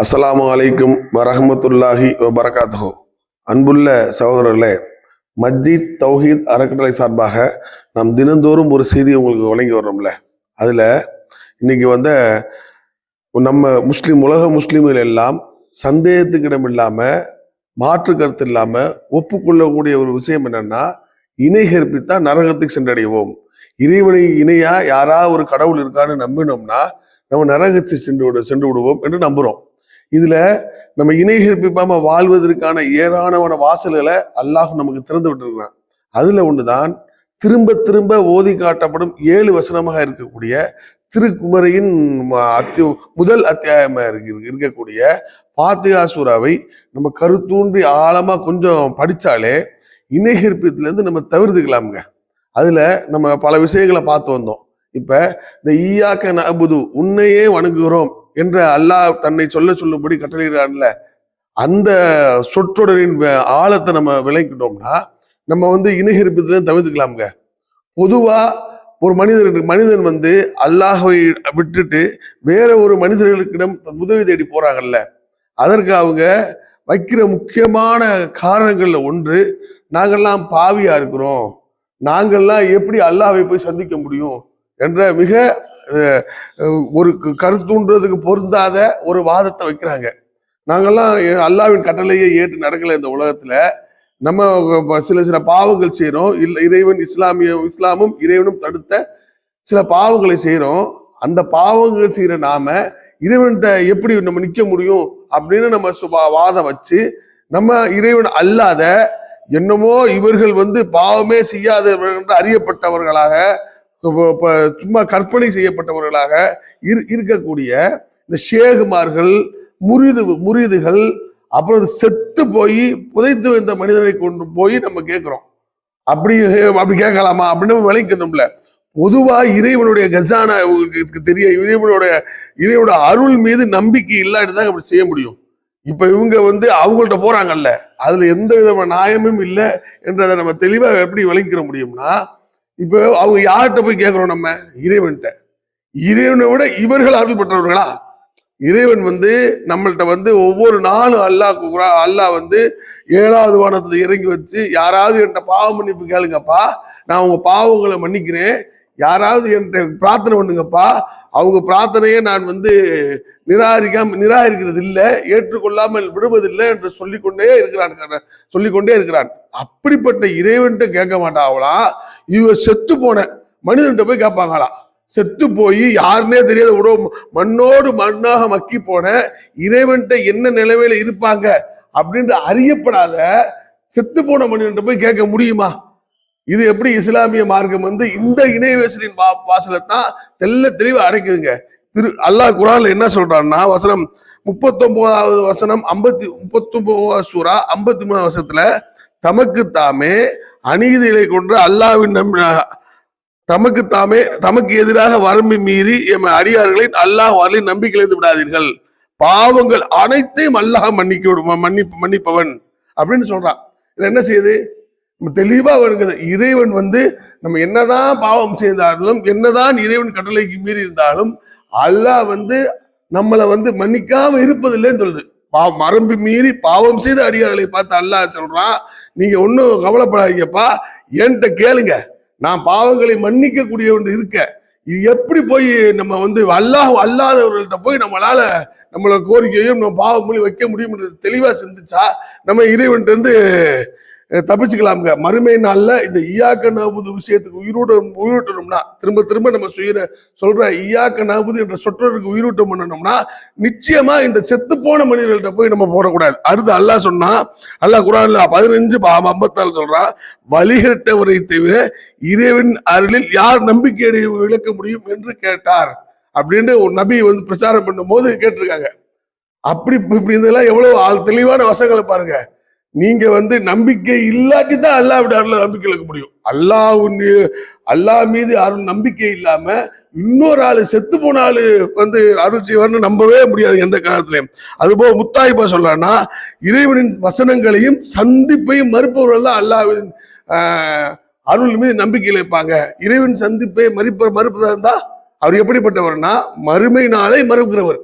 அஸ்ஸலாமு அலைக்கும் வரஹமத்துல்லாஹி வபரகாத்துஹு. அன்புள்ள சகோதரர்களே மஸ்ஜித் தௌஹீத் அறக்கட்டளை சார்பாக நாம் தினந்தோறும் ஒரு செய்தி உங்களுக்கு வழங்கி வர்றோம்ல. அதில் இன்னைக்கு வந்த நம்ம முஸ்லீம் உலக முஸ்லீம்கள் எல்லாம் சந்தேகத்துக்கிடம் இல்லாமல் மாற்று கருத்து இல்லாமல் ஒப்புக்கொள்ளக்கூடிய ஒரு விஷயம் என்னென்னா இணை கற்பித்தான் நரகத்துக்கு சென்றடைவோம். இறைவனை இணையாக யாராவது ஒரு கடவுள் இருக்கான்னு நம்பினோம்னா நம்ம நரகத்தை சென்று விட சென்று விடுவோம் என்று நம்புகிறோம் இதுல நம்ம இணை வாழ்வதற்கான ஏராளமான வாசல்களை அல்லாஹ் நமக்கு திறந்து விட்டுருக்கிறான். அதுல ஒண்ணுதான் திரும்ப திரும்ப ஓதி காட்டப்படும் ஏழு வசனமாக இருக்கக்கூடிய திருக்குமரையின் அத்திய முதல் அத்தியாயமாக இருக்கு இருக்கக்கூடிய பாத்தியா சூறாவை நம்ம கருத்தூன்றி ஆழமாக கொஞ்சம் படித்தாலே இணை நம்ம தவிர்த்துக்கலாமுங்க. அதில் நம்ம பல விஷயங்களை பார்த்து வந்தோம். இப்போ இந்த ஈயாக்க நபுது உன்னையே வணங்குகிறோம். என்ற அல்லாஹ் தன்னை சொல்ல சொல்லும்படி கட்டளையிடான்ல அந்த சொற்றொடரின் ஆழத்தை நம்ம விளங்கிட்டோம்னா நம்ம வந்து இணைகிருப்பதுல தவிர்த்துக்கலாமுங்க. பொதுவாக ஒரு மனிதன் மனிதன் வந்து அல்லாஹை விட்டுட்டு வேற ஒரு மனிதர்களுக்கிடம் உதவி தேடி போறாங்கல்ல அதற்கு அவங்க வைக்கிற முக்கியமான காரணங்களில் ஒன்று நாங்கெல்லாம் பாவியா இருக்கிறோம் நாங்கள்லாம் எப்படி அல்லாஹை போய் சந்திக்க முடியும் என்ற மிக ஒரு க- கருத்துன்றதுக்கு பொருந்தாத ஒரு வாதத்தை வைக்கிறாங்க. நாங்கெல்லாம் அல்லாவின் அல்லாஹ்வின் கட்டளையை ஏற்று நடக்கலை இந்த உலகத்துல. நம்ம சில சில பாவங்கள் செய்கிறோம் இல்லை இறைவன் இஸ்லாமிய இஸ்லாமும் இறைவனும் தடுத்த சில பாவங்களை செய்கிறோம் அந்த பாவங்கள் செய்கிற நாம இறைவன்கிட்ட எப்படி நம்ம நிற்க முடியும் அப்படின்னு நம்ம சுபா- வாதம் வச்சு நம்ம இறைவன் அல்லாத என்னமோ இவர்கள் வந்து பாவமே செய்யாதவர்கள் என்று அறியப்பட்டவர்களாக சும்மா கற்பனை செய்யப்பட்டவர்களாக இரு- இருக்கக்கூடிய இந்த ஷேகுமார்கள் முறிது முறிதுகள் அப்புறம் செத்து போய் புதைத்து வைத்த மனிதனை கொண்டு போய் நம்ம கேட்குறோம். அப்படி அப்படி கேட்கலாமா? அப்படின்னு நம்ம பொதுவா இறைவனுடைய கஜானா தெரிய இறைவனுடைய இறைவனோட அருள் மீது நம்பிக்கை இல்லாட்டி தான் அப்படி செய்ய முடியும். இப்ப இவங்க வந்து அவங்கள்ட்ட போறாங்கல்ல. அதுல எந்த விதமான நியாயமும் இல்லை என்றதை நம்ம தெளிவா எப்படி விளங்கிக்கிற முடியும்னா இப்போ அவங்க யார்கிட்ட போய் கேட்குறோம் நம்ம? இறைவன்கிட்ட. இறைவனை விட இவர்கள் அருள் பெற்றவர்களா இறைவன் வந்து நம்மள்கிட்ட வந்து ஒவ்வொரு நாளும் அல்லாஹ் குரா அல்லாஹ் வந்து ஏழாவது வானத்தில் இறங்கி வச்சு யாராவது என்கிட்ட பாவம் மன்னிப்பு கேளுங்கப்பா. நான் உங்கள் பாவங்களை மன்னிக்கிறேன். யாராவது என்கிட்ட பிரார்த்தனை பண்ணுங்கப்பா. அவங்க பிரார்த்தனையை நான் வந்து நிராகரிக்காம நிராகரிக்கிறது இல்லை ஏற்றுக்கொள்ளாமல் விடுவதில்லை என்று சொல்லிக்கொண்டே இருக்கிறான் சொல்லிக்கொண்டே இருக்கிறான். அப்படிப்பட்ட இறைவன்ட்டு கேட்க மாட்டாங்களா இவ செத்து போன மனிதன்கிட்ட போய் கேட்பாங்களா? செத்து போய் யாருன்னே தெரியாத உடவு மண்ணோடு மண்ணாக மக்கி போன இறைவன்ட்ட என்ன நிலைமையில இருப்பாங்க? அப்படின்ட்டு அறியப்படாத செத்து போன மனிதன்கிட்ட போய் கேட்க முடியுமா? இது எப்படி இஸ்லாமிய மார்க்கம் வந்து இந்த இணையவேசலின் வா வாசலத்தான் தெல்ல தெளிவா அடைக்குதுங்க. திரு அல்லாஹ் குரான்ல என்ன சொல்றான்னா வசனம் முப்பத்தொன்பதாவது வசனம் ஐம்பத்தி முப்பத்தொன்பதாவது சூறா ஐம்பத்தி மூணாவது வருஷத்துல தமக்கு தாமே அநீதிகளை கொண்டு அல்லாவின் நம்பி தமக்கு தாமே தமக்கு எதிராக வரம்பு மீறி எம் அடியார்களை அல்லாஹ் வரலை நம்பிக்கை விடாதீர்கள். பாவங்கள் அனைத்தையும் அல்லாஹ் மன்னிக்க விடு- மன்னிப்பு மன்னிப்பவன் அப்படின்னு சொல்றான். இதுல என்ன செய்யுது? தெளிவாக வருகிறது. இறைவன் வந்து நம்ம என்னதான் பாவம் செய்தாலும் என்னதான் இறைவன் கட்டளைக்கு மீறி இருந்தாலும் அல்லாஹ் வந்து நம்மளை வந்து மன்னிக்காம இருப்பதில்லைன்னு சொல்லுது. பாவம் மரம்பு மீறி பாவம் செய்த அடியார்களை பார்த்து அல்லாஹ் சொல்றான் நீங்க ஒன்றும் கவலைப்படாதீங்கப்பா. என்கிட்ட கேளுங்க. நான் பாவங்களை மன்னிக்க கூடியவன் இருக்க. இது எப்படி போய் நம்ம வந்து அல்லாஹ் அல்லாதவர்கள்ட்ட போய் நம்மளால நம்மளோட கோரிக்கையும் நம்ம பாவம் மொழி வைக்க முடியும்ன்றது தெளிவா சிந்திச்சா நம்ம இறைவன்ட்டு இருந்து தப்பிச்சுக்கலாமுங்க. மறுமை நாளில் இந்த ஈயாக்க நாபுது விஷயத்துக்கு உயிரோட உயிரூட்டணும்னா திரும்ப திரும்ப நம்ம சுயிர சொல்ற ஈயாக்க நாபுது என்ற சொற்றொருக்கு உயிரூட்டம் பண்ணணும்னா நிச்சயமா இந்த செத்து போன மனிதர்கள்ட்ட போய் நம்ம போடக்கூடாது. அடுத்து அல்லாஹ் சொன்னா அல்லாஹ் குரான்ல பதினஞ்சு ஐம்பத்தாறு சொல்றான் வழிகட்டவரை தவிர இறைவன் அருளில் யார் நம்பிக்கை விளக்க முடியும் என்று கேட்டார். அப்படின்னு ஒரு நபி வந்து பிரச்சாரம் பண்ணும்போது கேட்டிருக்காங்க. அப்படி இப்படி இதெல்லாம் எவ்வளவு ஆள் தெளிவான வசங்களை பாருங்க. நீங்க வந்து நம்பிக்கை இல்லாட்டி தான் அல்லாஹ் விட அருள் நம்பிக்கை இருக்க முடியும். அல்லாஹ் அல்லாஹ் மீது அருள் நம்பிக்கை இல்லாம இன்னொரு ஆளு செத்து போன ஆளு வந்து அருள் செய்வார்னு நம்பவே முடியாது எந்த காலத்திலையும் அதுபோக முத்தாய்ப்பா சொல்லனா இறைவனின் வசனங்களையும் சந்திப்பையும் மறுப்பவர்கள் தான் அல்லாவின் அருள் மீது நம்பிக்கையில் வைப்பாங்க இறைவன் சந்திப்பை மறுப்ப மறுப்பதா இருந்தா அவர் எப்படிப்பட்டவர்னா மறுமை நாளை மறுக்கிறவர்.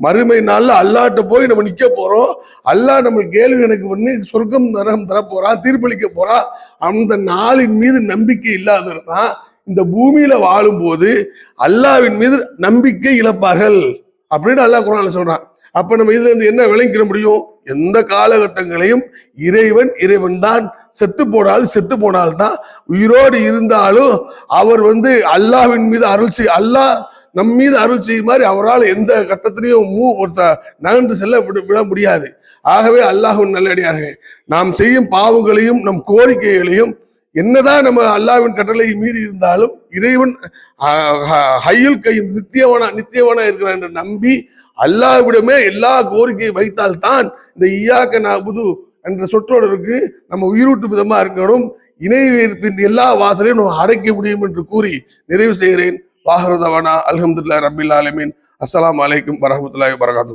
மறுமை நாளில் அல்லாட்ட போய் நம்ம நிற்க போகிறோம் அல்லாஹ் நம்ம கேள்வி எனக்கு பண்ணி சொர்க்கம் நரகம் தரப்போறா தீர்ப்பளிக்க போறான் அந்த நாளின் மீது நம்பிக்கை இல்லாதவர் தான் இந்த பூமியில வாழும்போது அல்லாவின் மீது நம்பிக்கை இழப்பார்கள். அப்படின்னு அல்லாஹ் குரான் சொல்றான். அப்ப நம்ம இதுல இருந்து என்ன விளங்கிக்க முடியும்? எந்த காலகட்டங்களையும் இறைவன் இறைவன் தான் செத்து போனாலும் செத்து போனால்தான் உயிரோடு இருந்தாலும் அவர் வந்து அல்லாவின் மீது அருள் அல்லாஹ் நம் மீது அருள் செய்யும் மாதிரி அவரால் எந்த கட்டத்திலையும் மூ நகர்ந்து செல்ல விட விட முடியாது. ஆகவே அல்லாஹ்வின் நல்லடியார்கள் நாம் செய்யும் பாவங்களையும் நம் கோரிக்கைகளையும் என்னதான் நம்ம அல்லாவின் கட்டளை மீறி இருந்தாலும் இறைவன் ஹையில் கையும் நித்தியவனா நித்தியவனா இருக்கிறான் என்று நம்பி அல்லாவிடமே எல்லா கோரிக்கையை வைத்தால் தான் இந்த ஈயாக்க நாபுது என்ற சொற்றொடருக்கு நம்ம உயிரூட்டு விதமா இருக்கணும். இணை எல்லா வாசலையும் நம்ம அடைக்க முடியும் என்று கூறி நிறைவு செய்கிறேன். வாஹரதவானா அலமதுல்லா ரபில் ஆலமின். அஸ்லாம் வலைக்கம் வரமத்துல வரகாத்து